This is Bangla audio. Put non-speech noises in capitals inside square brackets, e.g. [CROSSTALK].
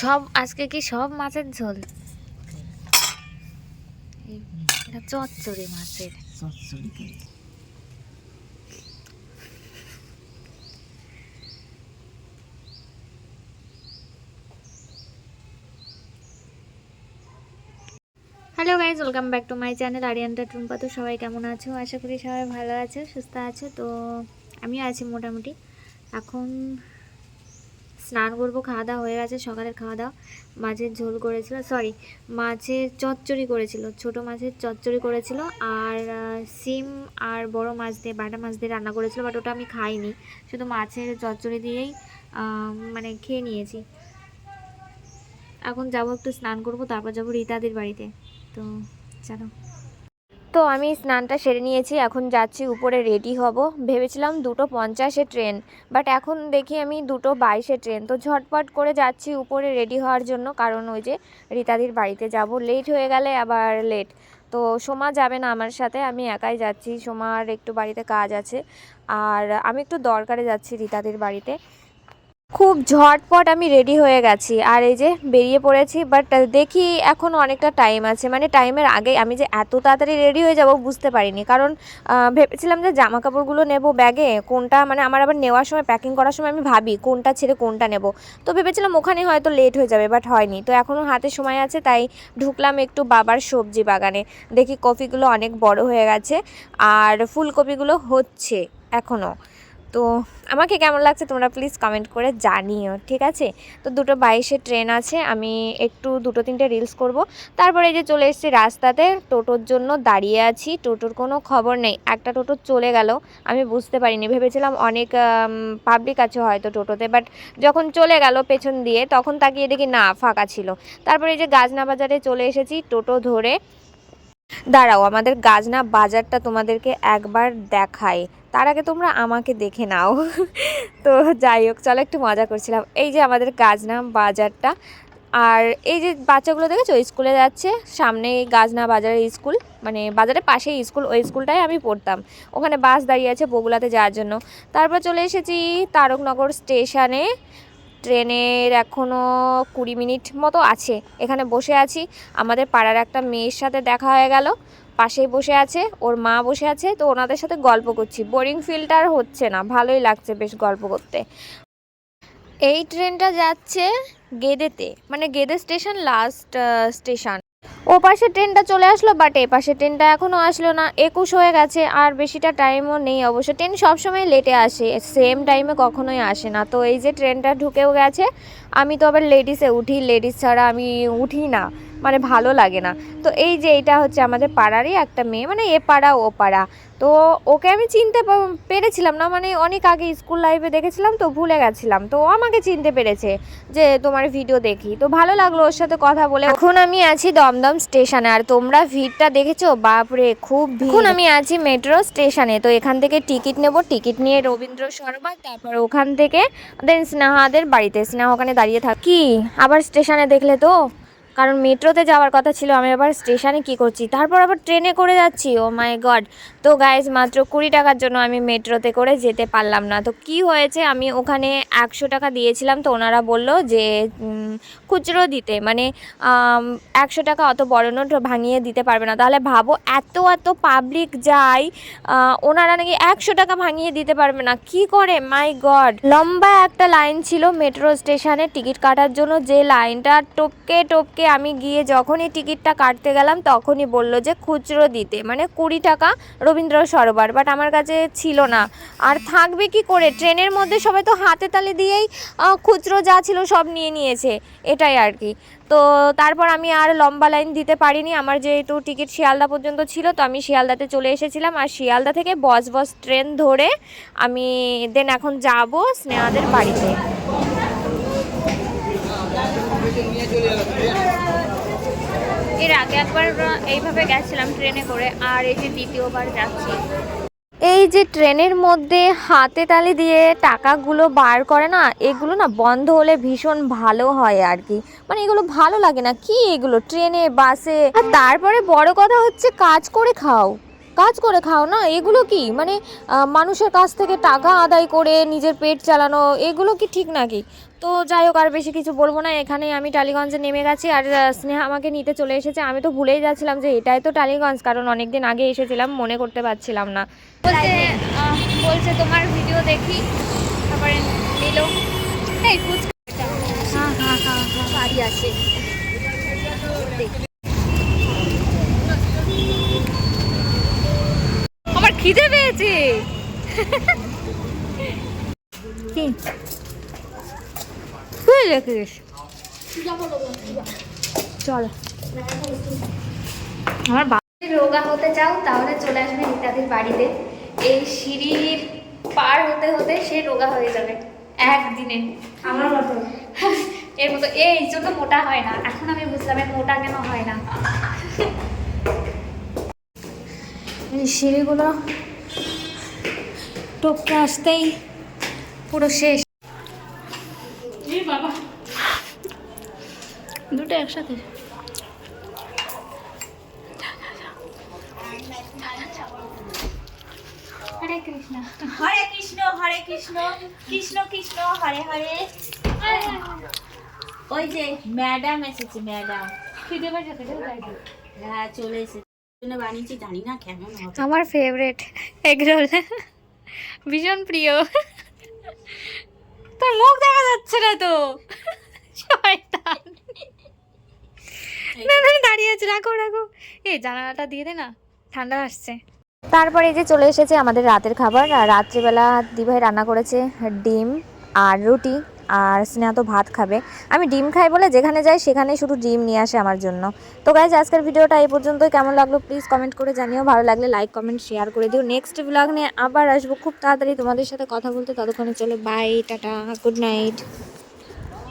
সব আজকে কি সব মাছের ঝোল? এটা চচ্চড়ি মাছের। চচ্চড়ি hello guys welcome back to my channel আরিয়ান্টা Tumpa তো সবাই কেমন আছো? আশা করি সবাই ভালো আছে সুস্থ আছে। তো আমিও আছি মোটামুটি। এখন স্নান করব, খাওয়া দাওয়া হয়ে গেছে, সকালের খাওয়া দাওয়া। মাছের ঝোল করেছিল সরি মাছের চচ্চড়ি করেছিল, ছোট মাছের চচ্চড়ি করেছিল আর সিম আর বড় মাছ দিয়ে, বাটা মাছ দিয়ে রান্না করেছিল বাট ওটা আমি খাইনি। শুধু মাছের চচ্চড়ি দিয়েই মানে খেয়ে নিয়েছি। এখন যাব একটু স্নান করব, তারপর যাব রীতাদির বাড়িতে। তো, চলো। তো আমি স্নানটা সেরে নিয়েছি, এখন যাচ্ছি, উপরে রেডি হব। ভেবেছিলাম দুটো পঞ্চাশে ট্রেন বাট এখন দেখি আমি দুটো বাইশে ট্রেন তো ঝটপট করে যাচ্ছি উপরে রেডি হওয়ার জন্য, কারণ ওই যে রীতাদির বাড়িতে যাব লেট হয়ে গেলে আবার লেট তো সোমা যাবে না আমার সাথে, আমি একাই যাচ্ছি, সোমার একটু বাড়িতে কাজ আছে, আর আমি একটু দরকারে যাচ্ছি রীতাদির বাড়িতে। খুব ঝটপট আমি রেডি হয়ে গেছি। আর এই যে বেরিয়ে পড়েছি বাট দেখি এখন অনেকটা টাইম আছে। মানে টাইমের আগে আমি যে এত তাড়াতাড়ি রেডি হয়ে যাব বুঝতে পারিনি। কারণ ভেবেছিলাম যে জামা কাপড়গুলো নেব ব্যাগে, কোনটা মানে আমার আবার নেওয়ার সময় প্যাকিং করার সময় আমি ভাবি কোনটা ছেড়ে কোনটা নেব। তো ভেবেছিলাম ওখানে হয়তো লেট হয়ে যাবে বাট হয়নি। তো এখনও হাতে সময় আছে, তাই ঢুকলাম একটু বাবার সবজি বাগানে। দেখি কপিগুলো অনেক বড় হয়ে গেছে, আর ফুলকপিগুলো হচ্ছে এখনও তো আমাকে কেমন লাগছে তোমরা প্লিজ কমেন্ট করে জানিও, ঠিক আছে? তো দুটো বাইশে ট্রেন আছে, আমি একটু দুটো তিনটে রিলস করব। তারপরে এই যে চলে এসেছি রাস্তাতে, টোটোর জন্য দাঁড়িয়ে আছি, টোটোর কোনো খবর নেই। একটা টোটো চলে গেল, আমি বুঝতে পারিনি, ভেবেছিলাম অনেক পাবলিক আছে হয়তো টোটোতে বাট যখন চলে গেল পেছন দিয়ে, তখন তাকিয়ে দেখি না, ফাঁকা ছিল। তারপরে এই যে গাজনা বাজারে চলে এসেছি, টোটো ধরে দাঁড়াও, আমাদের গাজনা বাজারটা তোমাদেরকে একবার দেখাই। তার আগে তোমরা আমাকে দেখে নাও। [LAUGHS] তো যাই হোক, চলো একটু মজা করছিলাম। এই যে আমাদের গাজনা বাজারটা, আর এই যে বাচ্চাগুলো দেখেছ? স্কুলে যাচ্ছে, সামনে গাজনা বাজারের স্কুল মানে বাজারের পাশেই স্কুল, ওই স্কুলটাই আমি পড়তাম। ওখানে বাস দাঁড়িয়ে আছে বগুলাতে যাওয়ার জন্য। তারপর চলে এসেছি তারকনগর স্টেশনে। ট্রেনের এখনও কুড়ি মিনিট মতো আছে। এখানে বসে আছি। আমাদের পাড়ার একটা মেয়ের সাথে দেখা হয়ে গেল। পাশেই বসে আছে। ওর মা বসে আছে। তো ওনাদের সাথে গল্প করছি। বোরিং ফিলটার হচ্ছে না। ভালোই লাগছে বেশ গল্প করতে। এই ট্রেনটা যাচ্ছে গেদেতে। মানে গেদে স্টেশন, লাস্ট স্টেশন। ও পাশে ট্রেনটা চলে আসলো বাট এ পাশে ট্রেনটা এখনও আসলো না। একুশ হয়ে গেছে, আর বেশিটা টাইমও নেই। অবশ্য ট্রেন সবসময় লেটে আসে সেম টাইমে কখনোই আসে না। তো এই যে ট্রেনটা ঢুকেও গেছে, আমি তো আবার লেডিসে উঠি। লেডিস ছাড়া আমি উঠি না। মানে ভালো লাগে না। তো এই যে এটা হচ্ছে আমাদের পাড়ারই একটা মেয়ে মানে এ পাড়া, ও পাড়া। তো ওকে আমি চিনতে পেরেছিলাম না মানে অনেক আগে স্কুল লাইফে দেখেছিলাম তো ভুলে গেছিলাম। তো ও আমাকে চিনতে পেরেছে যে তোমার ভিডিও দেখি। তো ভালো লাগল ওর সাথে কথা বলে। এখন আমি আছি দমদম স্টেশনে, আর তোমরা ভিড়টা দেখেছ? বাপরে, খুব এখন আমি আছি মেট্রো স্টেশনে, তো এখান থেকে টিকিট নেব। টিকিট নিয়ে রবীন্দ্র সরোবর তারপর ওখান থেকে, দেন স্নেহাদের বাড়িতে। স্নেহা ওখানে দাঁড়িয়ে থাক কি? আবার স্টেশনে দেখলে তো? কারণ মেট্রোতে যাওয়ার কথা ছিল, আমি আবার স্টেশনে কি করছি? তারপর আবার ট্রেনে করে যাচ্ছি, ও মাই গড। তো গাইজ মাত্র কুড়ি টাকার জন্য আমি মেট্রোতে করে যেতে পারলাম না। তো কি হয়েছে, আমি ওখানে একশো টাকা দিয়েছিলাম, তো ওনারা বলল যে খুচরো দিতে। মানে একশো টাকা অত বড় নোট ভাঙিয়ে দিতে পারবে না। তাহলে ভাবো, এত এত পাবলিক যায় ওনারা নাকি একশো টাকা ভাঙিয়ে দিতে পারবে না। কি করে? My god. লম্বা একটা লাইন ছিল মেট্রো স্টেশনে টিকিট কাটার জন্য। যে লাইনটা টপকে টপকে আমি গিয়ে যখনই টিকিটটা কাটতে গেলাম, তখনই বলল যে খুচরো দিতে। মানে কুড়ি টাকা রবীন্দ্র সরোবর। বাট আমার কাছে ছিল না। আর থাকবে কি করে? ট্রেনের মধ্যে সবাই তো হাতে তালে দিয়েই খুচরো যা ছিল সব নিয়ে নিয়েছে। এটাই আর কি। তো তারপর আমি আর লম্বা লাইন দিতে পারিনি। আমার যেহেতু টিকিট শিয়ালদা পর্যন্ত ছিল, তো আমি শিয়ালদাতে চলে এসেছিলাম। আর শিয়ালদা থেকে বস বস ট্রেন ধরে আমি দেন এখন যাব স্নেহাদের বাড়িতে। এর আগে একবার এইভাবে গেছিলাম ট্রেনে করে, আর এই যে দ্বিতীয়বার যাচ্ছি। এই যে ট্রেনের মধ্যে হাতে তালি দিয়ে টাকাগুলো বার করে না, এগুলো না বন্ধ হলে ভীষণ ভালো হয় আর কি। মানে এগুলো ভালো লাগে না। কি এগুলো? ট্রেনে, বাসে? আর তারপরে বড় কথা হচ্ছে, কাজ করে খাও। কাজ করে খাও না? এগুলো কি? মানে মানুষের কাছ থেকে টাকা আদায় করে নিজের পেট চালানো, এগুলো কি ঠিক নাকি? তো যাই হোক, আর বেশি কিছু বলব না। এখানে আমি টালিগঞ্জে নেমে গেছি আর স্নেহা আমাকে নিতে চলে এসেছে। আমি তো ভুলেই যাচ্ছিলাম যে এটাই তো টালিগঞ্জ, কারণ অনেক দিন আগে এসেছিলাম, মনে করতে পারছিলাম না। বলছে বলছে তোমার ভিডিও দেখি, তারপরে হ্যাঁ হ্যাঁ হ্যাঁ হ্যাঁ আছে খিদে পেয়েছে। কি? তুই লেখিস চল। আমার রোগা হতে চাও তাহলে চলে আসবে ইত্যাদির বাড়িতে। এই সিঁড়ির পার হতে হতে সে রোগা হয়ে যাবে একদিনে। আমার মতো। এর মতো এই জন্য মোটা হয় না। এখন আমি বুঝলাম মোটা কেন হয় না। এই সিঁড়িগুলো টপকে আসতেই পুরো শেষ। বাবা। দুটো একসাথে। হরে কৃষ্ণ। হরে কৃষ্ণ হরে কৃষ্ণ কৃষ্ণ কৃষ্ণ হরে হরে। ওই যে ম্যাডাম এসেছে ম্যাডাম। খিদে হ্যাঁ চলে এসেছে। আমার ফেভারেট এগরোল। ভীষণ প্রিয়। তোর মুখ দেখা যাচ্ছে না তো। না না, দাঁড়িয়ে আছে, রাখো রাখো। এই জানালাটা দিয়ে দে না, ঠান্ডা আসছে। তারপরে এই যে চলে এসেছে আমাদের রাতের খাবার, আর রাত্রিবেলা দিভাই রান্না করেছে ডিম আর রুটি। আর স্নেহা তো ভাত খাবে। আমি ডিম খাই বলে যেখানে যাই সেখানে শুধু ডিম নিয়ে আসে আমার জন্য। তো গাইজ আজকের ভিডিওটা এই পর্যন্তই। কেমন লাগল প্লিজ কমেন্ট করে জানিও। ভালো লাগলে লাইক কমেন্ট শেয়ার করে দিও। নেক্সট ব্লগ নিয়ে আবার আসব। খুব তাড়াতাড়ি তোমাদের সাথে কথা বলতে। ততক্ষণে চলো বাই টাটা গুড নাইট